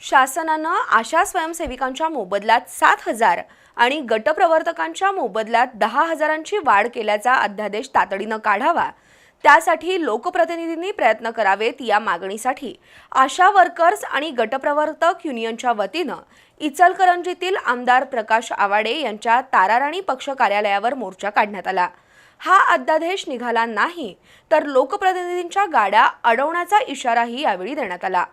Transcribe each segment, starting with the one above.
शासनानं आशा स्वयंसेविकांच्या मोबदल्यात सात हजार आणि गटप्रवर्तकांच्या मोबदल्यात दहा हजारांची वाढ केल्याचा अध्यादेश तातडीनं काढावा. त्यासाठी लोकप्रतिनिधींनी प्रयत्न करावेत या मागणीसाठी. आशा वर्कर्स आणि गटप्रवर्तक युनियनच्या वतीनं इचलकरंजीतील आमदार प्रकाश आवाडे यांच्या ताराराणी पक्ष कार्यालयावर मोर्चा काढण्यात आला. हा अध्यादेश निघाला नाही तर लोकप्रतिनिधींच्या गाड्या अडवण्याचा इशाराही यावेळी देण्यात आला.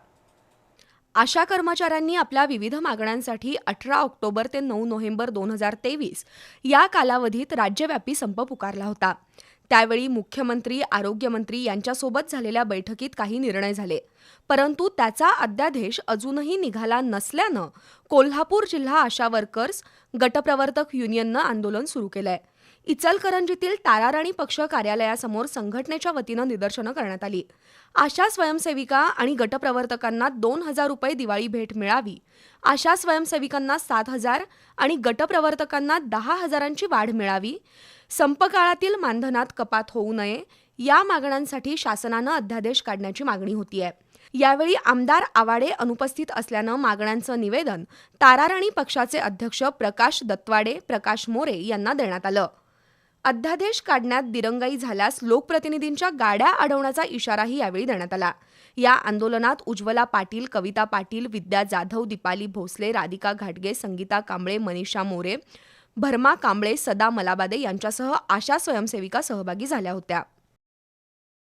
आशा कर्मचाऱ्यांनी आपल्या विविध मागण्यांसाठी अठरा ऑक्टोबर ते नऊ नोव्हेंबर दोन हजार तेवीस या कालावधीत राज्यव्यापी संप पुकारला होता. त्यावेळी मुख्यमंत्री आरोग्यमंत्री यांच्यासोबत झालेल्या बैठकीत काही निर्णय झाले. परंतु त्याचा अध्यादेश अजूनही निघाला नसल्यानं कोल्हापूर जिल्हा आशा वर्कर्स गटप्रवर्तक युनियननं आंदोलन सुरू केलंय. इचलकरंजीतील ताराराणी पक्ष कार्यालयासमोर संघटनेच्या वतीनं निदर्शनं करण्यात आली. आशा स्वयंसेविका आणि गटप्रवर्तकांना दोन हजार रुपये दिवाळी भेट मिळावी आशा स्वयंसेविकांना सात हजार आणि गटप्रवर्तकांना दहा हजारांची वाढ मिळावी संपकाळातील मानधनात कपात होऊ नये या मागण्यांसाठी शासनानं अध्यादेश काढण्याची मागणी होतीये. यावेळी आमदार आवाडे अनुपस्थित असल्यानं मागण्यांचं निवेदन ताराराणी पक्षाचे अध्यक्ष प्रकाश दत्वाडे प्रकाश मोरे यांना देण्यात आलं. अध्यादेश काढण्यात दिरंगाई झाल्यास लोकप्रतिनिधींच्या गाड्या अडवण्याचा इशाराही यावेळी देण्यात आला. या आंदोलनात उज्ज्वला पाटील कविता पाटील विद्या जाधव दीपाली भोसले राधिका घाटगे संगीता कांबळे मनीषा मोरे भरमा कांबळे सदा मलाबादे यांच्यासह आशा स्वयंसेविका सहभागी झाल्या होत्या.